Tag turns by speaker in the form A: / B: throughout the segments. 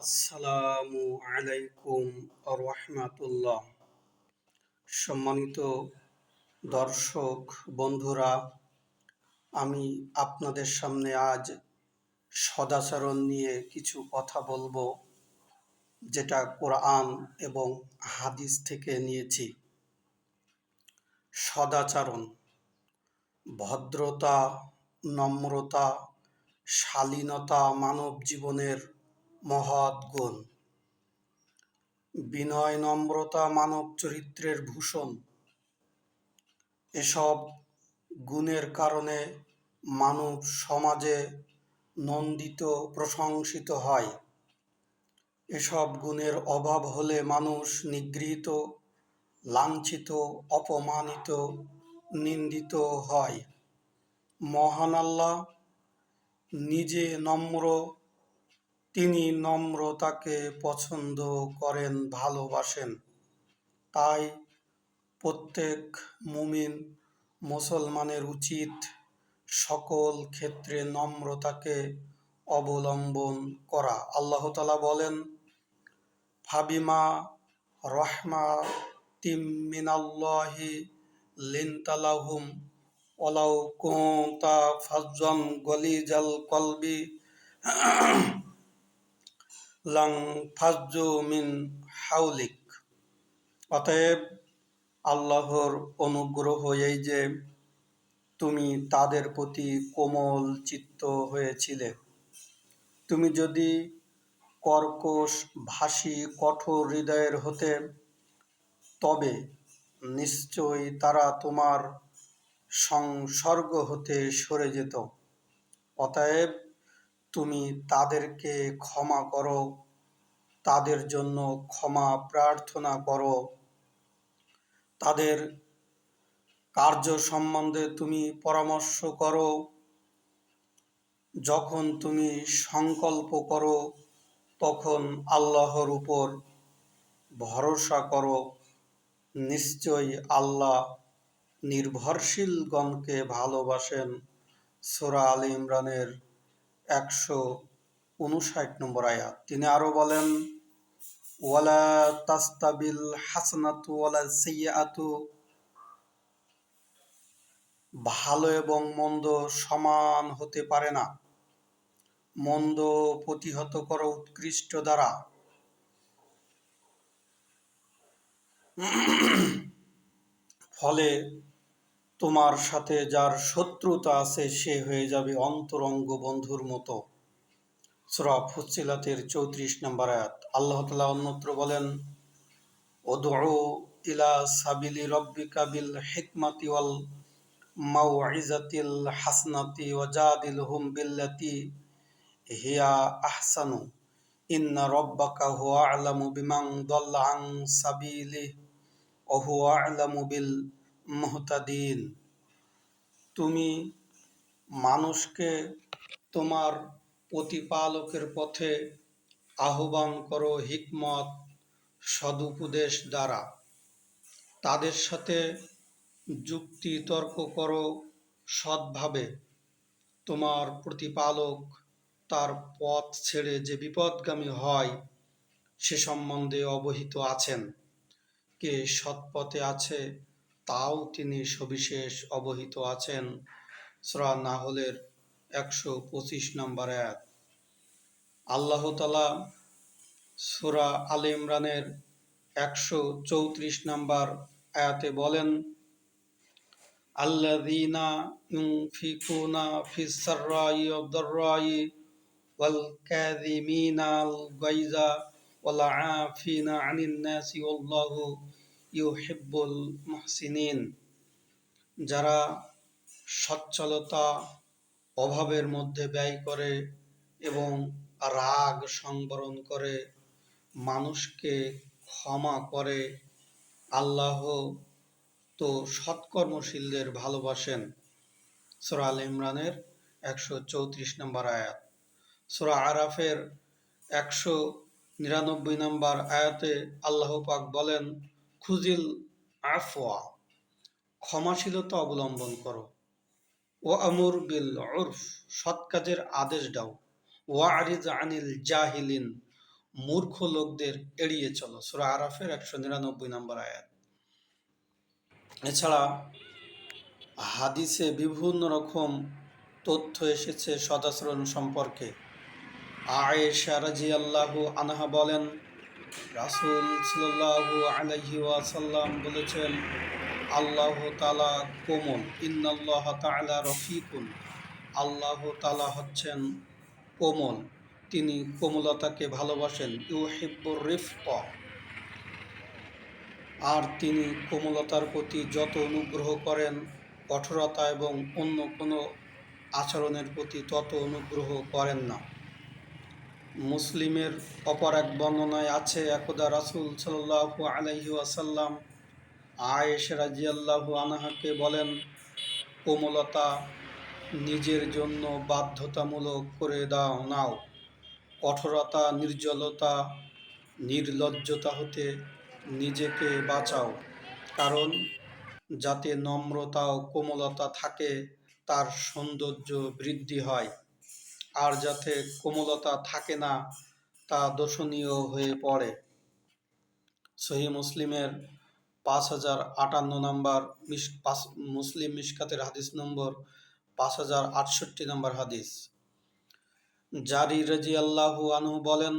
A: আসসালামু আলাইকুম রহমাতুল্লাহ সম্মানিত দর্শক, বন্ধুরা, আমি আপনাদের সামনে আজ সদাচরণ নিয়ে কিছু কথা বলব, যেটা কোরআন এবং হাদিস থেকে নিয়েছি। সদাচরণ, ভদ্রতা, নম্রতা, শালীনতা মানব জীবনের মহৎ গুণ। বিনয় নম্রতা মানব চরিত্রের ভূষণ। এসব গুণের কারণে মানব সমাজে নন্দিত, প্রশংসিত হয়। এসব গুণের অভাব হলে মানুষ নিগৃহীত, লাঞ্ছিত, অপমানিত, নিন্দিত হয়। মহান আল্লাহ নিজে নম্র তিনি নম্রতাকে পছন্দ করেন, ভালোবাসেন। তাই প্রত্যেক মুমিন মুসলমানের উচিত সকল ক্ষেত্রে নম্রতাকে অবলম্বন করা। আল্লাহ তালা বলেন, ফাবিমা রহমা তিমিনাল্লাহি লিনতালাহুম ওলাউ কুতা ফাজ্জাম গলিজাল কলবি লাং ফাজ্জু মিন হাউলিক। অতএব আল্লাহর অনুগ্রহ এই যে তুমি তাদের প্রতি কোমল চিত্ত হয়েছিলে। তুমি যদি কর্কশ, ভাষী, কঠোর হৃদয়ের হতে, তবে নিশ্চয়ই তারা তোমার সংসর্গ হতে সরে যেত। অতএব তুমি তাদেরকে ক্ষমা করো, তাদের জন্য ক্ষমা প্রার্থনা করো। তাদের কার্য সম্বন্ধে তুমি পরামর্শ করো। যখন তুমি সংকল্প করো, তখন আল্লাহর উপর ভরসা করো। নিশ্চয়ই আল্লাহ নির্ভরশীলগণকে ভালোবাসেন। সোরা আল ইমরানের একশো উনষাট নম্বর আয়াত। তিনি আরও বলেন, ওয়ালা তাস্তাবিল হাসনাতু ওয়ালা ভালো এবং মন্দ সমান হতে পারে না। মন্দ প্রতিহত করো উৎকৃষ্ট দ্বারা। ফলে তোমার সাথে যার শত্রুতা আছে সে হয়ে যাবে অন্তরঙ্গ বন্ধুর মতো। সুরা ফুসিলাতের চৌত্রিশ নম্বর আয়াত। আল্লাহ তালা অন্যত্র বলেন ওদু ইলা সাবিলি রব্বিকা বিল হিকমাতি ওয়াল মাউইজাতিল হাসনাতি ওয়াজাদিল হুম বিল্লাতি হিয়া আহসানু। ইন্না রব্বাকা হুয়া আলামু বিমাং দল্লা আং সাবিলি ও হুয়া আলামু বিল মুহতাদিন। তুমি মানুষকে তোমার প্রতিপালকের পথে আহ্বান করো হিকমত, সদুপদেশ দ্বারা। তাদের সাথে যুক্তি তর্ক করো সৎভাবে। তোমার প্রতিপালক তার পথ ছেড়ে যে বিপদগামী হয়, সে সম্বন্ধে অবহিত আছেন। কে সৎপথে আছে তাও তিনি সবিশেষ অবহিত আছেন সরা নাহলের একশো পঁচিশ নম্বর এক আল্লাহ তালা সুরা আল ইমরানের একশো চৌত্রিশ নম্বর আয়াতে বলেন ওয়াল্লাহু ইউহিব্বুল মুহসিনিন, যারা সচ্ছলতা, অভাবের মধ্যে ব্যয় করে এবং রাগ সংবরণ করে, মানুষকে ক্ষমা করে, আল্লাহ তো সৎকর্মশীলদের ভালোবাসেন। সোরা আল ইমরানের একশো চৌত্রিশ নম্বর আয়াত। সোরা আরাফের একশো নিরানব্বই নম্বর আয়াতে আল্লাহ পাক বলেন খুজিল, আফওয়া, ক্ষমাশীলতা অবলম্বন করো। ও আমর বিল উরফ, সৎ কাজের আদেশ দাও। ওয়া আরিজ আনিল জাহিলিন, মূর্খ লোকদের এড়িয়ে চলো। সুরা আরাফের একশো নিরানব্বই নম্বর আয়াত। এছাড়া হাদিসে বিভিন্ন রকম তথ্য এসেছে সদাচরণ সম্পর্কে। আয়েশা রাজি আল্লাহ আনহা বলেন রাসুল সাল্লাল্লাহু আলাইহি ওয়াসাল্লাম বলেছেন, আল্লাহ তালা কোমল, ইন্নাল্লাহ তাআলা রফিকুন। আল্লাহ তালা হচ্ছেন কোমল, তিনি কোমলতাকে ভালোবাসেন ইউ ইউহিব্বুর রিফক। আর তিনি কোমলতার প্রতি যত অনুগ্রহ করেন, কঠোরতা এবং অন্য কোনো আচরণের প্রতি তত অনুগ্রহ করেন না। মুসলিমের অপর এক বর্ণনায় আছে একদা রাসুল সাল্লাহু আলাইহি আসাল্লাম আয়েশ রাজিয়াল্লাহু আনাহাকে বলেন, কোমলতা নিজের জন্য বাধ্যতামূলক করে দাও, নাও। কঠোরতা, নির্জলতা, নির্লজ্জতা হতে নিজেকে বাঁচাও। কারণ যাতে নম্রতা ও কোমলতা থাকে, তার সৌন্দর্য বৃদ্ধি হয়। আর যাতে কোমলতা থাকে না, তা দোষণীয় হয়ে পড়ে। সহি মুসলিমের পাঁচ হাজার আটান্ন নম্বর মুসলিম মিসকাতের হাদিস নম্বর পাঁচ হাজার আটষট্টি নম্বর হাদিস। জারি রাজি আল্লাহু আনহু বলেন,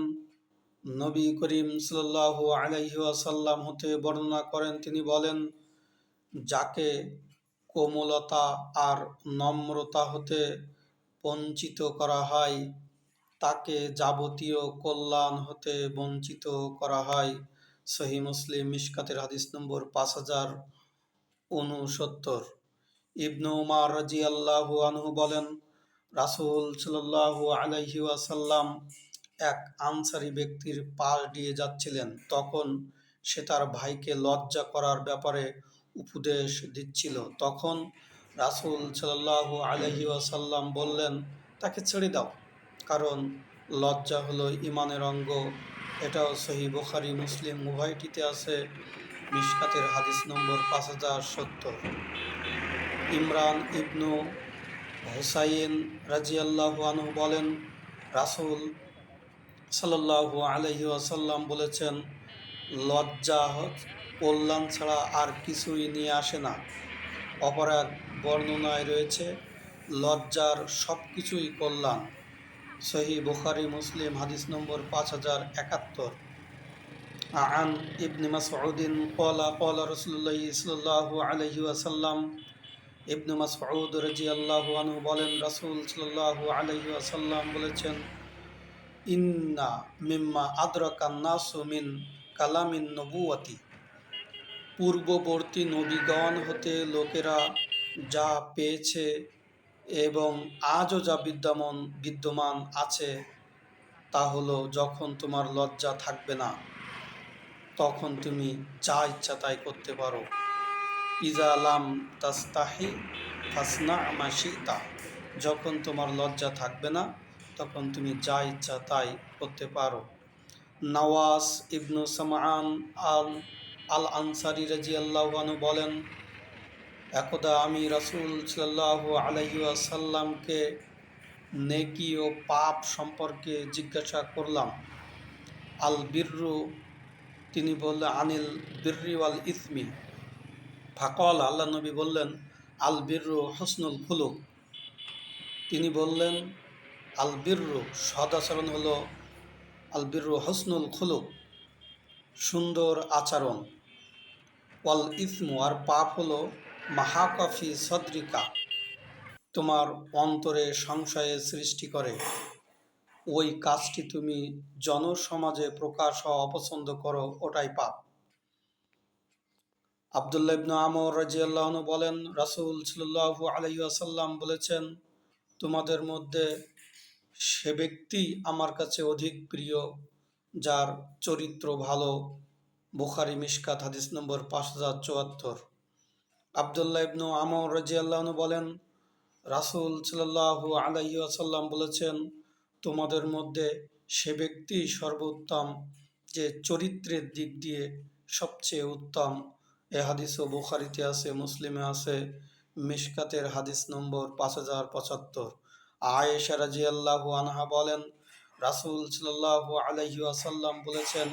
A: নবী করিম সাল্লাল্লাহু আলাইহি ওয়াসাল্লাম হতে বর্ণনা করেন, তিনি বলেন, যাকে কোমলতা আর নম্রতা হতে বঞ্চিত করা হয়। তাকে যাবতীয় কল্যাণ হতে বঞ্চিত করা হয়। সহি মুসলিম মিশকাতের হাদিস নম্বর পাঁচ হাজার উনসত্তর ইবনু উমার রাজি আল্লাহু আনহু বলেন, রাসুল সাল্লাল্লাহু আলাইহি ওয়াসাল্লাম এক আনসারি ব্যক্তির পাশ দিয়ে যাচ্ছিলেন। তখন সে তার ভাইকে লজ্জা করার ব্যাপারে উপদেশ দিচ্ছিল। তখন রাসুল সাল্লাল্লাহু আলাইহি ওয়াসাল্লাম বললেন, তাকে ছেড়ে দাও, কারণ লজ্জা হলো ইমানের অঙ্গ। এটাও সহি বুখারি, মুসলিম, উভয়টিতে আছে। মিশকাতের হাদিস নম্বর পাঁচ হাজার সত্তর। ইমরান ইবনু হুসাইন রাজিয়াল্লাহু আনহু বলেন, রাসুল সাল্লাল্লাহু আলহি আসাল্লাম বলেছেন, লজ্জা কল্যাণ ছাড়া আর কিছুই নিয়ে আসে না। অপরাধ বর্ণনায় রয়েছে লজ্জার সব কিছুই কল্যাণ সহি বুখারি মুসলিম হাদিস নম্বর পাঁচ হাজার একাত্তর عن ابن مسعود قال قال رسول الله صلى الله عليه وسلم ইবনু মাসউদ রাদিয়াল্লাহু আনহু বলেন রাসূল সাল্লাল্লাহু আলাইহি ওয়াসাল্লাম বলেছেন ইন্না মিম্মা আদরাকান নাসু মিন কালামিন নবুয়াতি পূর্ববর্তী নবীগণ হতে লোকেরা যা পেয়েছে এবং আজও যা বিদ্যমান বিদ্যমান আছে, তা হলো যখন তোমার লজ্জা থাকবে না, তখন তুমি যা ইচ্ছা তাই করতে পারো। ইজা লাম তাস্তাহি ফাসনা আমাশিতা যখন তোমার লজ্জা থাকবে না, তখন তুমি যা ইচ্ছা তাই করতে পারো। নওয়াজ ইবনু সামান আল আল আনসারি রাজি বলেন, একদা আমি রাসুল সাল্লাহ আলহিউসাল্লামকে নেকি ও পাপ সম্পর্কে জিজ্ঞাসা করলাম। আল বিররু তিনি বললেন, আনিল বির্রি ওয়াল ইসমি। ফাকল, আল্লাহ নবী বললেন আল বিররু হসনুল খুলুক। তিনি বললেন আল বিররু সদাচরণ হলো আল বিররু হসনুল খুলুক, সুন্দর আচরণ। ওয়াল ইসমু আর পাপ হলো মাহাকফি সদ্রিকা তোমার অন্তরে সংশয়ের সৃষ্টি করে। ওই কাজটি তুমি জনসমাজে প্রকাশ হওয়া অপছন্দ করো, ওটাই পাপ। আবদুল্লাহ ইবনু আমর রাজিয়াল্লাহনু বলেন, রাসুল সাল্লাহু আলাইসাল্লাম বলেছেন, তোমাদের মধ্যে সে ব্যক্তি আমার কাছে অধিক প্রিয়, যার চরিত্র ভালো বুখারি মিশকাত, হাদিস নম্বর পাঁচ হাজার চুয়াত্তর। আবদুল্লাহ ইবনু আমর রাজিয়াল্লাহনু বলেন, রাসুল সাল্লাহু আলাইহি আসাল্লাম বলেছেন, তোমাদের মধ্যে সে ব্যক্তি সর্বোত্তম, যে চরিত্রের দিক দিয়ে সবচেয়ে উত্তম। এ হাদিসও বুখারিতে আছে, মুসলিমে আছে, মিশকাতের হাদিস নম্বর পাঁচ হাজার পঁচাত্তর। আয়েশা রাজি আল্লাহ আনহা বলেন, রাসূল সাল্লাল্লাহু আলাইহি ওয়াসাল্লাম বলেছেন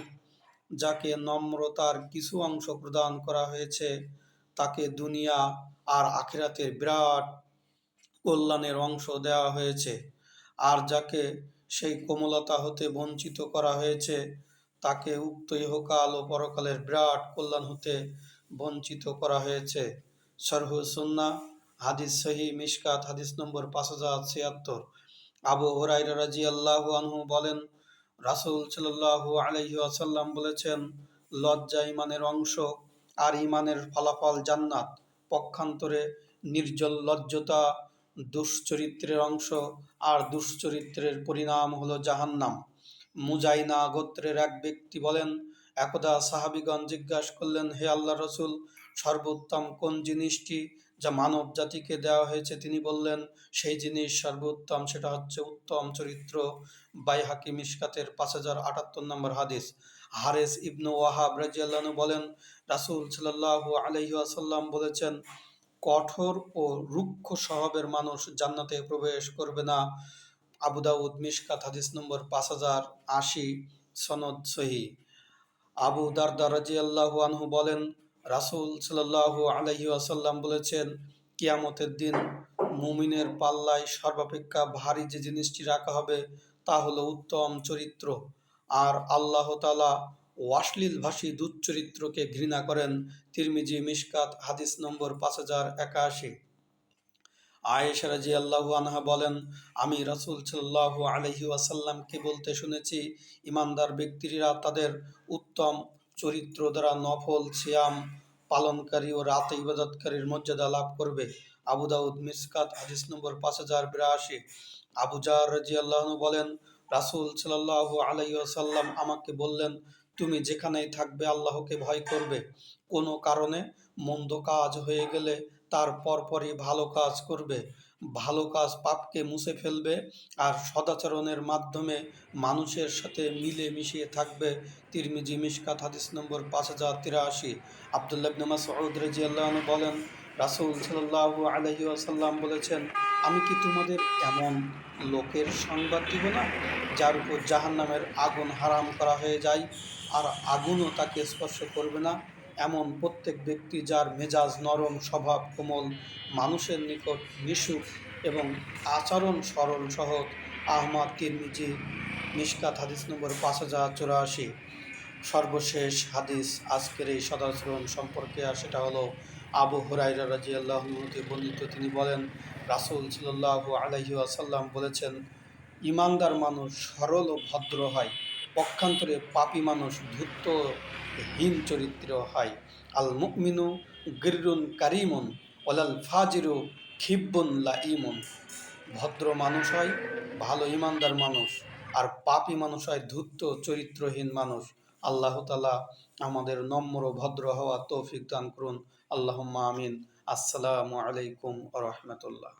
A: যাকে নম্রতার কিছু অংশ প্রদান করা হয়েছে, তাকে দুনিয়া আর আখিরাতের বিরাট কল্যাণের অংশ দেওয়া হয়েছে। আর যাকে সেই কোমলতা হতে বঞ্চিত করা হয়েছে, তাকে উক্ত ইহকাল ও পরকালের বিরাট কল্যাণ হতে বঞ্চিত করা হয়েছে। সরহ সুন্না হাদিস সহি মিশকাত, হাদিস নম্বর পাঁচ হাজার ছিয়াত্তর। আবু হরাইরা রাজি আল্লাহ আনহু বলেন রাসুল সাল্লাল্লাহু আলাইহি আসাল্লাম বলেছেন, লজ্জা ইমানের অংশ আর ইমানের ফলাফল জান্নাত। পক্ষান্তরে নির্জল লজ্জতা দুশ্চরিত্রের অংশ আর দুশ্চরিত্রের পরিণাম হলো জাহান্নাম। মুজাইনা গোত্রের এক ব্যক্তি বলেন, একদা সাহাবিগণ জিজ্ঞাসা করলেন, হে আল্লাহ রসুল, সর্বোত্তম কোন জিনিসটি যা মানব জাতিকে দেওয়া হয়েছে, তিনি বললেন, সেই জিনিস সর্বোত্তম, সেটা হচ্ছে উত্তম চরিত্র। বাই হাকি মিসকাতের পাঁচ হাজার আটাত্তর নম্বর হাদিস। হারেস ইবনু ওয়াহাব রাজিয়াল্লাহু বলেন, রাসূল সাল্লাল্লাহু আলাইহি ওয়াসাল্লাম বলেছেন, কঠোর ও রুক্ষ স্বভাবের মানুষ জান্নাতে প্রবেশ করবে না। আবু দাউদ মিশকাত হাদিস নম্বর পাঁচ হাজার আশি সনদ সহি। আবু দারদা রাজিয়াল্লাহু আনহু বলেন রাসূল সাল্লাল্লাহু আলাইহি ওয়াসাল্লাম বলেছেন, কিয়ামতের দিন মুমিনের পাল্লায় সর্বাপেক্ষা ভারী যে জিনিসটি রাখা হবে, তা হলো উত্তম চরিত্র। আর আল্লাহ তালা অশ্লীল ভাষী দুচ্চরিত্রকে ঘৃণা করেন তিরমিজি মিশকাত হাদিস নম্বর পাঁচ হাজার একাশি। আয়েশা রাজি আল্লাহু আনহা বলেন, আমি রাসূল সাল্লাল্লাহু আলাইহি ওয়াসাল্লামকে বলতে শুনেছি, ইমানদার ব্যক্তিরা তাদের উত্তম চরিত্র দ্বারা নফল সিয়াম পালনকারী ও রাত ইবাদতকারীর মর্যাদা লাভ করবে। আবু দাউদ মিসকাত, হাদিস নম্বর পাঁচ হাজার বিরাশি। আবু জার রাজি আল্লাহনু বলেন, রাসূল সাল্লাল্লাহু আলাইহি ওয়াসাল্লাম আমাকে বললেন, তুমি যেখানেই থাকবে আল্লাহকে ভয় করবে। কোনো কারণে মন্দ কাজ হয়ে গেলে তার পরপরই ভালো কাজ করবে। ভালো কাজ পাপকে মুছে ফেলবে আর সদাচরণের মাধ্যমে মানুষের সাথে মিলে মিশিয়ে থাকবে। তিরমিজি মিশকাত, হাদিস নম্বর পাঁচ হাজার তিরাশি। আবদুল্লাহ নামা সৌদ রাজিয়াল্লাহ বলেন, রাসুল সাল্লাহু আলহি আসাল্লাম বলেছেন, আমি কি তোমাদের এমন লোকের সংবাদ দিব না, যার উপর জাহান্নামের আগুন হারাম করা হয়ে যায়, আর আগুনও তাকে স্পর্শ করবে না? এমন প্রত্যেক ব্যক্তি যার মেজাজ নরম, স্বভাব কোমল, মানুষের নিকট মিশুক এবং আচরণ সরল, সহজ। আহমদ তিরমিজি, মিশকাত হাদিস নম্বর পাঁচ হাজার চুরাশি। সর্বশেষ হাদিস আজকের এই সদাচরণ সম্পর্কে, আর সেটা হলো আবু হরাইরা রাজি আল্লাহতে বর্ণিত। তিনি বলেন, রাসুল সাল্লাহ আলহি আসাল্লাম বলেছেন, ইমানদার মানুষ সরল ও ভদ্র হয়। পক্ষান্তরে পাপী মানুষ ধূর্ত হীন চরিত্র হয়। আল মুকমিনু গিরুন কারিমুন ওলাল ফাজিরু খিব্বুন লাইমুন ভদ্র মানুষ হয়, ভালো ইমানদার মানুষ, আর পাপী মানুষ হয় ধূর্ত চরিত্রহীন মানুষ। আল্লাহ তালা আমাদের নম্র ভদ্র হওয়া তৌফিক দান করুন। আল্লাহ আমিন। আসসালামু আলাইকুম রহমতুল্লাহ।